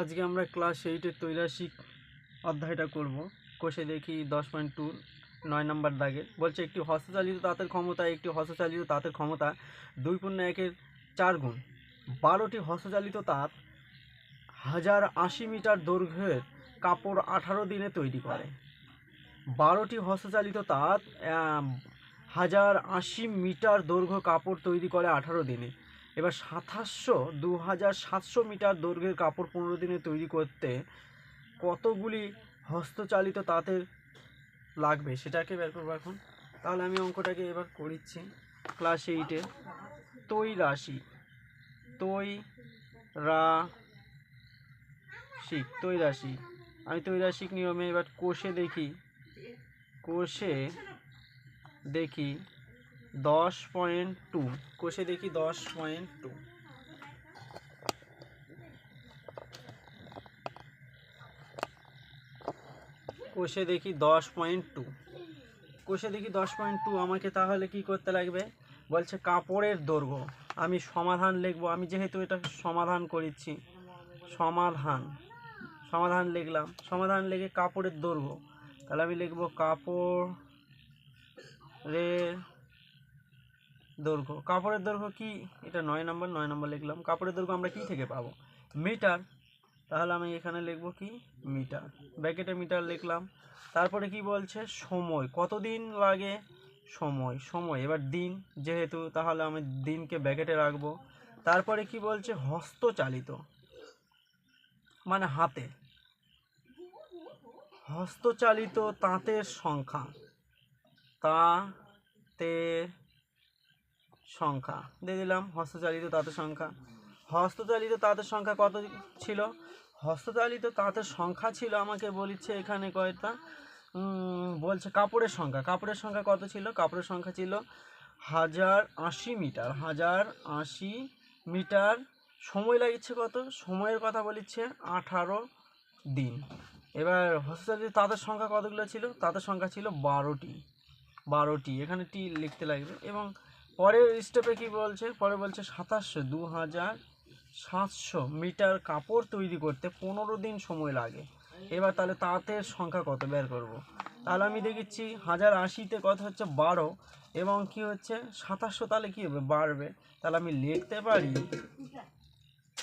আজকে আমরা ক্লাস এইটের তৈরাসিক অধ্যায়টা করব। কোষে দেখি দশ পয়েন্ট টু নয় নম্বর দাগে। বলছে, একটি হস্তচালিত তাঁতের ক্ষমতা, একটি হস্তচালিত তাঁতের ক্ষমতা দুই পূর্ণ একের চার গুণ। বারোটি হস্তচালিত তাঁত হাজার আশি মিটার দৈর্ঘ্যের কাপড় আঠারো দিনে তৈরি করে। বারোটি হস্তচালিত তাঁত হাজার আশি মিটার দৈর্ঘ্য কাপড় তৈরি করে আঠারো দিনে। এবার সাতাশশো দু হাজার সাতশো মিটার দৈর্ঘ্যের কাপড় পনেরো দিনে তৈরি করতে কতগুলি হস্তচালিত তাঁতের লাগবে সেটাকে বের করব এখন। তাহলে আমি অঙ্কটাকে এবার করিচ্ছি। ক্লাস এইটে তৈ রাশি তৈ রা শিক তৈ রাশি আমি তৈরাসিক নিয়মে এবার কোষে দেখি। কোষে দেখি। দশ পয়েন্ট টু। কোষে দেখি দশ পয়েন্ট টু। কোষে দেখি দশ পয়েন্ট টু। কোষে দেখি দশ পয়েন্ট টু, আমাকে তাহলে কি করতে লাগবে? বলছে কাপড়ের দৈর্ঘ্য। আমি সমাধান লিখব। আমি যেহেতু এটা সমাধান করেছি, সমাধান সমাধান লিখলাম। সমাধান লিখে কাপড়ের দৈর্ঘ্য। তাহলে আমি লিখব কাপড়ের দৈর্ঘ্য। কাপড়ের দৈর্ঘ্য কি? এটা নয় নম্বর নয় নম্বর লিখলাম। কাপড়ের দৈর্ঘ্য আমরা কি থেকে পাবো? মিটার তাহলে আমি এখানে লিখব কি? মিটার ব্যাকেটে মিটার লিখলাম। তারপরে কি বলছে? সময়। কতদিন লাগে? সময়। সময়। এবার দিন যেহেতু, তাহলে আমি দিনকে ব্যাকেটে রাখব। তারপরে কি বলছে? হস্তচালিত। মানে হাতে। হস্তচালিত তাঁতের সংখ্যা। তাঁতের সংখ্যা। দিয়ে দিলাম হস্তচালিত তাঁতের সংখ্যা। হস্তচালিত তাঁতের সংখ্যা কত ছিল? হস্তচালিত তাঁতের সংখ্যা ছিল আমাকে বলিচ্ছে এখানে কয়টা বলছে কাপড়ের সংখ্যা। কাপড়ের সংখ্যা কত ছিল? কাপড়ের সংখ্যা ছিল হাজার আশি মিটার। হাজার আশি মিটার। সময় লাগিচ্ছে কত? সময়ের কথা বলিচ্ছে আঠারো দিন। এবার হস্তচালিত তাঁতের সংখ্যা কতগুলো ছিল? তাঁতের সংখ্যা ছিল বারোটি। বারোটি। এখানে টি লিখতে লাগবে এবং পরের স্টেপে কি বলছে? পরে বলছে সাতাশশো দু হাজার সাতশো মিটার কাপড় তৈরি করতে পনেরো দিন সময় লাগে। এবার তাহলে তাঁতের সংখ্যা কত? বের করব। তাহলে আমি দেখেছি হাজার আশিতে কত হচ্ছে বারো এবং কি হচ্ছে? সাতাশশো তাহলে কী হবে? বাড়বে। তাহলে আমি লিখতে পারি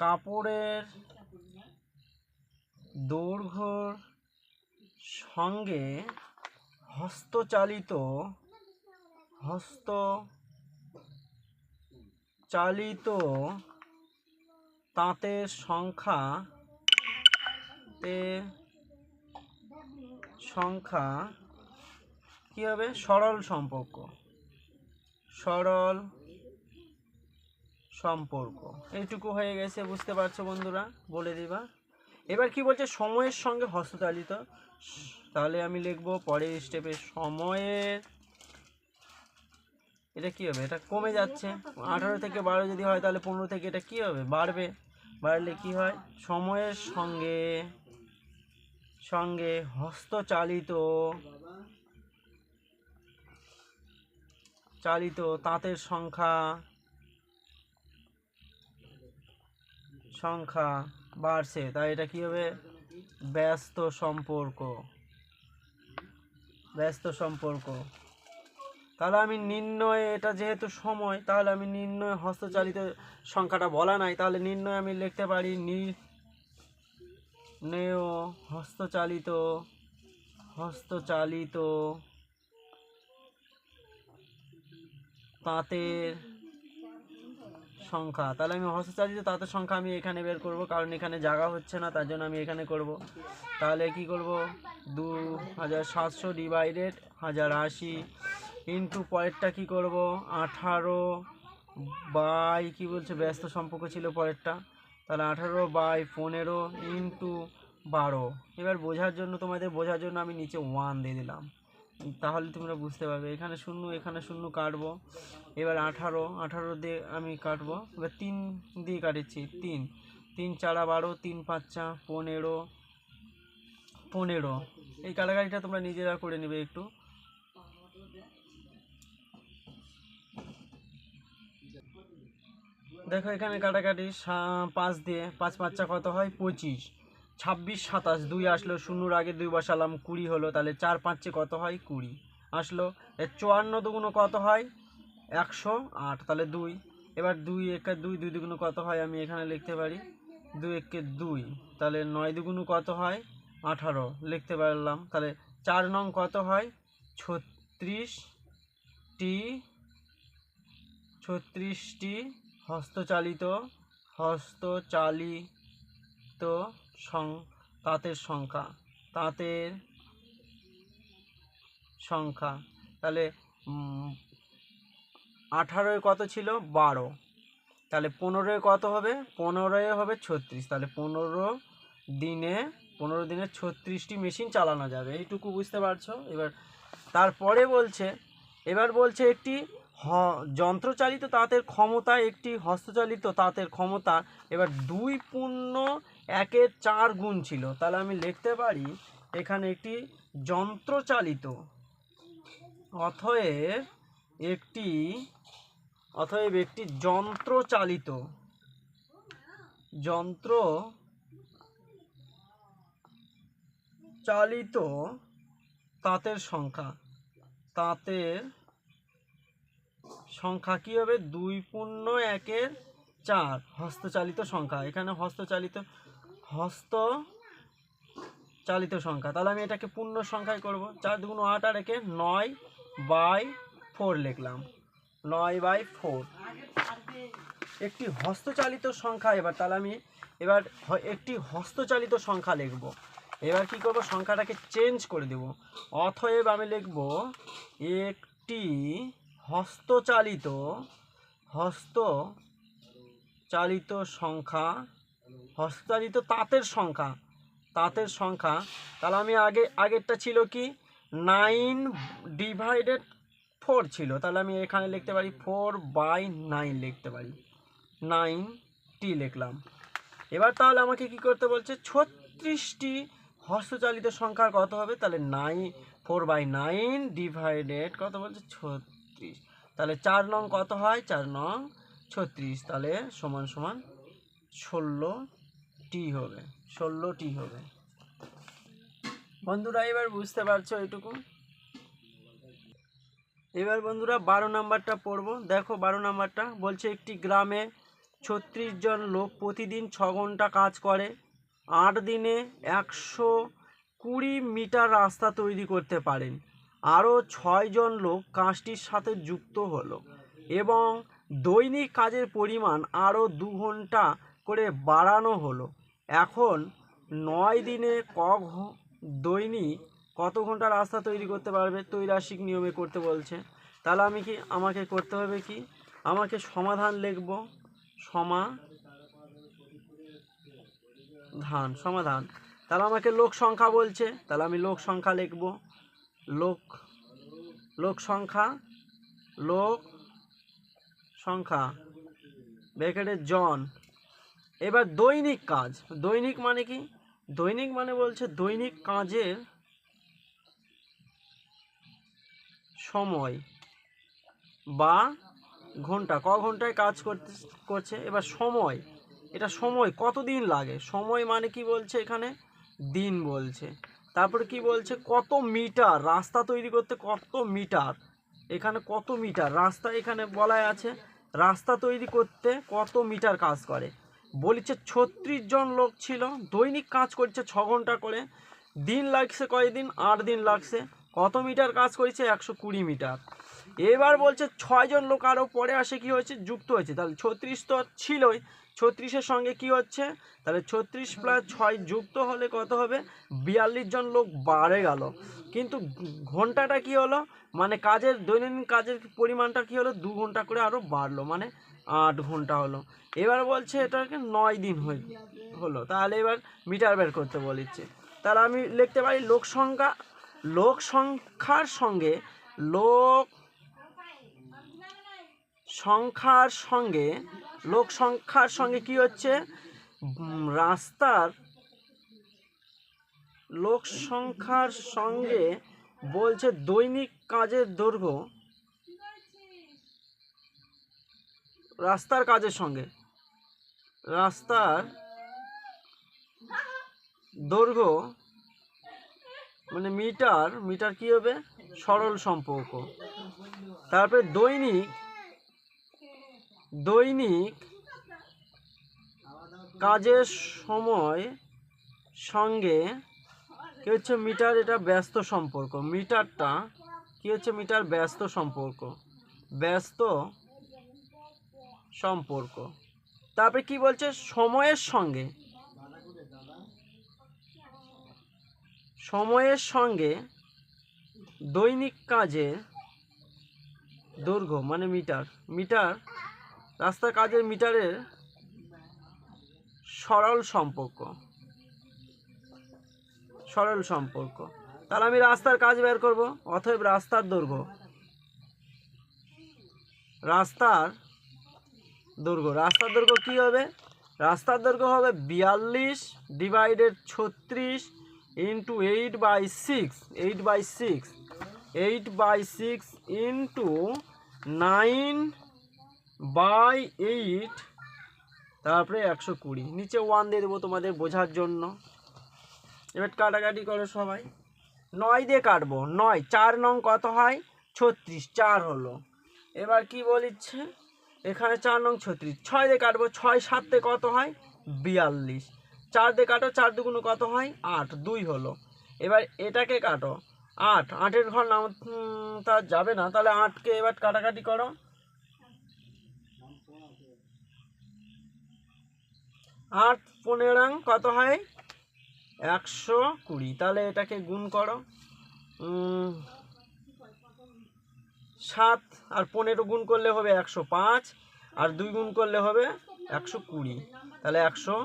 কাপড়ের দৈর্ঘ্যর সঙ্গে হস্তচালিত হস্ত চালিত তাঁতের সংখ্যা সংখ্যা কী হবে? সরল সম্পর্ক। সরল সম্পর্ক। এইটুকু হয়ে গেছে, বুঝতে পারছ বন্ধুরা? বলে দিবা। এবার কি বলছে? সময়ের সঙ্গে হস্তচালিত। তাহলে আমি লিখব পরের স্টেপে সময়ের এটা কি হবে? এটা কমে যাচ্ছে। আঠারো থেকে বারো যদি হয় তাহলে পনেরো থেকে এটা কি হবে? বাড়বে। বাড়লে কি হয়? সময়ের সঙ্গে সঙ্গে হস্তচালিত, চালিত তাঁতের সংখ্যা সংখ্যা বাড়ছে। তাই এটা কি হবে? ব্যস্ত সম্পর্ক। ব্যস্ত সম্পর্ক। তাহলে আমি নির্ণয়, এটা যেহেতু সময়, তাহলে আমি নির্ণয় হস্তচালিত সংখ্যাটা বলা নাই। তাহলে নির্ণয় আমি লিখতে পারি নির্ণয় হস্তচালিত হস্তচালিত তাঁতের সংখ্যা। তাহলে আমি হস্তচালিত তাঁতের সংখ্যা আমি এখানে বের করব, কারণ এখানে জায়গা হচ্ছে না, তার জন্য আমি এখানে করব। তাহলে কি করব? দু হাজার সাতশো ডিভাইডেড হাজার আশি ইন্টু পরেরটা কি করব? আঠারো বাই, কি বলছে, ব্যস্ত সম্পর্ক ছিল পরেরটা। তাহলে আঠারো বাই পনেরো ইন্টু বারো। এবার বোঝার জন্য, তোমাদের বোঝার জন্য আমি নিচে ওয়ান দিয়ে দিলাম। তাহলে তোমরা বুঝতে পারবে। এখানে শূন্য এখানে শূন্য কাটবো। এবার আঠারো আঠারো দিয়ে আমি কাটবো। এবার তিন দিয়ে কাটিছি তিন। তিন চারা বারো, তিন পাঁচা পনেরো পনেরো। এই কাটাকাটিটা তোমরা নিজেরা করে নেবে একটু। দেখো, এখানে কাটাকাটি পাঁচ দিয়ে, পাঁচ পাঁচটা কত হয়? পঁচিশ। ছাব্বিশ, সাতাশ, দুই আসলো, শূন্যর আগে দুই বসালাম, কুড়ি হলো, তাহলে চার পাঁচে কত হয়? কুড়ি। আসলো, এর চুয়ান্ন দুগুণ কত হয়? একশো আট, তাহলে দুই। এবার দুই একে দুই দুই দুগুণ কত হয়? আমি এখানে লিখতে পারি, দুই একে দুই, তাহলে নয় দুগুণ কত হয়? আঠারো, লিখতে পারলাম। তাহলে চার নং কত হয়? ছত্রিশটি ছত্রিশটি হস্তচালিত হস্তচালিত সং, তাঁতের সংখ্যা তাঁতের সংখ্যা। তাহলে আঠারোয় কত ছিল? বারো। তাহলে পনেরোয় কত হবে? পনেরোয় হবে ছত্রিশ। তাহলে পনেরো দিনে পনেরো দিনে ছত্রিশটি মেশিন চালানো যাবে। এইটুকু বুঝতে পারছ? এবার, তারপরে বলছে, এবার বলছে একটি যন্ত্রচালিত তাঁতের ক্ষমতা একটি হস্তচালিত তাঁতের ক্ষমতা। এবার দুই পূর্ণ, একের চার গুণ ছিল। তাহলে আমি লিখতে পারি, এখানে একটি যন্ত্রচালিত অথয়ের একটি, অতএব একটি যন্ত্রচালিত যন্ত্র চালিত তাঁতের সংখ্যা, তাঁতের সংখ্যা কী হবে? দুই পূর্ণ একের চার। হস্তচালিত সংখ্যা। এখানে হস্তচালিত হস্ত চালিত সংখ্যা। তাহলে আমি এটাকে পূর্ণ সংখ্যায় করব। চার দুগুণ আট আর একে নয় বাই ফোর লিখলাম। নয় বাই ফোর। একটি হস্তচালিত সংখ্যা এবার, তাহলে আমি এবার একটি হস্তচালিত সংখ্যা লিখব। এবার কি করব? সংখ্যাটাকে চেঞ্জ করে দেব। অথব আমি লিখব একটি হস্তচালিত হস্ত চালিত সংখ্যা, হস্তচালিত তাঁতের সংখ্যা তাঁতের সংখ্যা। তাহলে আমি আগে, আগেরটা ছিল কি? নাইন ডিভাইডেড ফোর ছিল। তাহলে আমি এখানে লিখতে পারি ফোর বাই নাইন লিখতে পারি। নাইন টি লিখলাম। এবার তাহলে আমাকে কি করতে বলছে? ছত্রিশটি হস্তচালিত সংখ্যার কত হবে? তাহলে nine, four by nine divided কত বলছে? ছত্রিশ। তাহলে চার নং কত হয়? চার নং ছত্রিশ। তাহলে সমান সমান ষোলো টি হবে। ষোলো টি হবে। বন্ধুরা, এবার বুঝতে পারছ এটুকু? এবার বন্ধুরা, বারো নাম্বারটা পড়ব। দেখো, বারো নাম্বারটা বলছে একটি গ্রামে ছত্রিশ জন লোক প্রতিদিন ছ ঘণ্টা কাজ করে। আট দিনে একশো কুড়ি মিটার রাস্তা তৈরি করতে পারেন। আরও ছয়জন লোক কাজটির সাথে যুক্ত হলো এবং দৈনিক কাজের পরিমাণ আরও দু ঘণ্টা করে বাড়ানো হলো। এখন নয় দিনে ক দৈনিক কত ঘণ্টা রাস্তা তৈরি করতে পারবে তৈরাসিক নিয়মে করতে বলছে। তাহলে আমি কি, আমাকে করতে হবে কি? আমাকে সমাধান লিখব। সমা ধান, সমাধান। তাহলে আমাকে লোক সংখ্যা বলছে। তাহলে আমি লোক সংখ্যা লিখব। লোক লোক সংখ্যা লোক সংখ্যা ব্র্যাকেটে জন। এবার দৈনিক কাজ। দৈনিক মানে কি? দৈনিক মানে বলছে দৈনিক কাজের সময় বা ঘণ্টা। ক ঘন্টায় কাজ করতে, করছে? এবার সময়। এটা সময় কতদিন লাগে? সময় মানে কি বলছে এখানে? দিন বলছে। তারপরে কি বলছে, কত মিটার? রাস্তা তৈরি করতে কত মিটার? এখানে কত মিটার? রাস্তা এখানে বলাই আছে, রাস্তা তৈরি করতে কত মিটার কাজ করে? বলছে ছত্রিশ জন লোক ছিল, দৈনিক কাজ করছে ছ ঘণ্টা করে। দিন লাগছে কয়দিন? আট দিন লাগছে। কত মিটার কাজ করেছে? একশো কুড়ি মিটার। এবার বলছে ছয়জন লোক আরও পরে আসে, কি হয়েছে? যুক্ত হয়েছে। তাহলে ছত্রিশ তো ছিলই। ছত্রিশের সঙ্গে কি হচ্ছে? তাহলে ছত্রিশ প্লাস ছয় যুক্ত হলে কত হবে? বিয়াল্লিশ জন লোক বাড়ে গেল। কিন্তু ঘন্টাটা কি হলো? মানে কাজের, দৈনন্দিন কাজের পরিমাণটা কি হলো? দু ঘণ্টা করে আরও বাড়লো মানে আট ঘণ্টা হলো। এবার বলছে এটাকে নয় দিন হলো। তাহলে এবার মিটার বের করতে বলিচ্ছে তাহলে আমি লিখতে পারি লোক সংখ্যা, লোক সংখ্যার সঙ্গে, লোক সংখ্যার সঙ্গে লোক সংখ্যার সঙ্গে কি হচ্ছে? রাস্তার লোক সংখ্যার সঙ্গে বলছে দৈনিক কাজের দৈর্ঘ্য। রাস্তার কাজের সঙ্গে। রাস্তার দৈর্ঘ্য মানে মিটার মিটার কি হবে? সরল সম্পর্ক। তারপরে দৈনিক দৈনিক কাজের সময় সঙ্গে কি হচ্ছে মিটার এটা ব্যস্ত সম্পর্ক। মিটারটা কি হচ্ছে মিটার ব্যস্ত সম্পর্ক। ব্যস্ত সম্পর্ক। তারপরে কি বলছে? সময়ের সঙ্গে। সময়ের সঙ্গে দৈনিক কাজে দৈর্ঘ্য মানে মিটার। মিটার রাস্তার কাজের মিটারের সরল সম্পর্ক। সরল সম্পর্ক। তাহলে আমি রাস্তার কাজ বের করব, অতএব রাস্তার দৈর্ঘ্য। রাস্তার দৈর্ঘ্য। রাস্তার দৈর্ঘ্য কী হবে? রাস্তার দৈর্ঘ্য হবে বিয়াল্লিশ ডিভাইডেড ছত্রিশ into eight by six eight by six eight by six into nine by eight তারপরে একশো কুড়ি। নিচে ওয়ান দিয়ে দেবো তোমাদের বোঝার জন্য। এবার কাটাকাটি করো সবাই। নয় দিয়ে কাটবো। নয়, চার নং কত হয়? ছত্রিশ, চার হলো। এবার কি বলিচ্ছে? এখানে চার নং ছত্রিশ। ছয় দিয়ে কাটবো। ছয় সাতে কত হয়? বিয়াল্লিশ। চার দিয়ে কাটো, চার দুগুণ কত হয়? আট, দুই হলো। এবার এটাকে কাটো। আট, আটের ঘর নাম তা যাবে না। তাহলে আটকে এবার কাটাকাটি করো। আট পনেরো কত হয়? একশো কুড়ি। তাহলে এটাকে গুণ করো। সাত আর পনেরো গুণ করলে হবে একশো পাঁচ আর দুই গুণ করলে হবে একশো কুড়ি। তাহলে একশো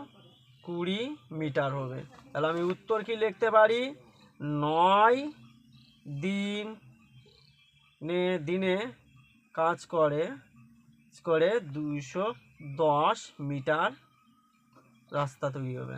কুড়ি মিটার হবে। তাহলে আমি উত্তর কি লিখতে পারি? নয় দিন নে, দিনে কাজ করে করে দুইশো দশ মিটার রাস্তা তৈরি হবে।